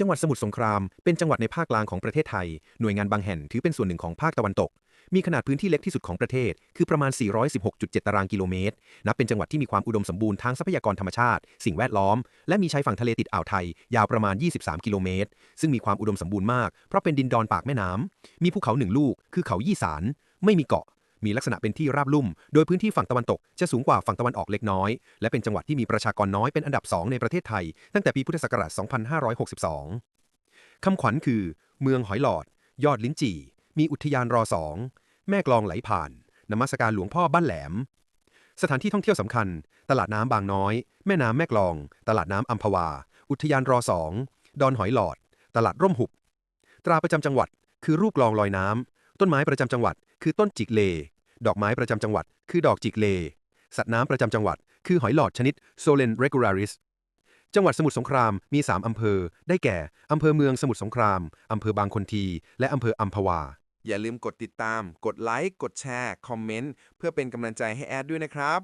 จังหวัดสมุทรสงคราม เป็นจังหวัดในภาคกลางของประเทศไทย หน่วยงานบางแห่งถือเป็นส่วนหนึ่งของภาคตะวันตก มีขนาดพื้นที่เล็กที่สุดของประเทศ คือประมาณ 416.7 ตารางกิโลเมตร นับเป็นจังหวัดที่มีความอุดมสมบูรณ์ทางทรัพยากรธรรมชาติ สิ่งแวดล้อม และมีชายฝั่งทะเลติดอ่าวไทย ยาวประมาณ 23 กิโลเมตร ซึ่งมีความอุดมสมบูรณ์มาก เพราะเป็นดินดอนปากแม่น้ำมีภูเขาหนึ่งลูก คือเขายี่สาน ไม่มีเกาะ มีลักษณะเป็นที่ราบลุ่ม โดยพื้นที่ฝั่งตะวันตกจะสูงกว่าฝั่งตะวันออกเล็กน้อย และเป็นจังหวัดที่มีประชากรน้อยเป็นอันดับ2ในประเทศไทย ตั้งแต่ปีพุทธศักราช 2562 คำขวัญคือ เมืองหอยหลอด ยอดลิ้นจี่ มีอุทยานรอสองแม่กลองไหลผ่านนมัสการหลวงพ่อบ้านแหลม สถานที่ท่องเที่ยวสำคัญ ตลาดน้ำบางน้อย แม่น้ำแม่กลอง ตลาดน้ำอัมพวา อุทยานรอสองดอนหอยหลอด ตลาดร่มหุบ ตราประจำจังหวัด คือรูปกลองลอยน้ำต้นไม้ประจำจังหวัด คือต้นจิกเล ดอกไม้ประจำจังหวัด คือดอกจิกเล สัตว์น้ำประจำจังหวัด คือหอยหลอดชนิด Solen regularis จังหวัดสมุทรสงครามมี 3 อำเภอ ได้แก่ อำเภอเมืองสมุทรสงคราม อำเภอบางคนที และอำเภออัมพวา อย่าลืมกดติดตาม กดไลค์ กดแชร์ คอมเมนต์ เพื่อเป็นกำลังใจให้แอดด้วยนะครับ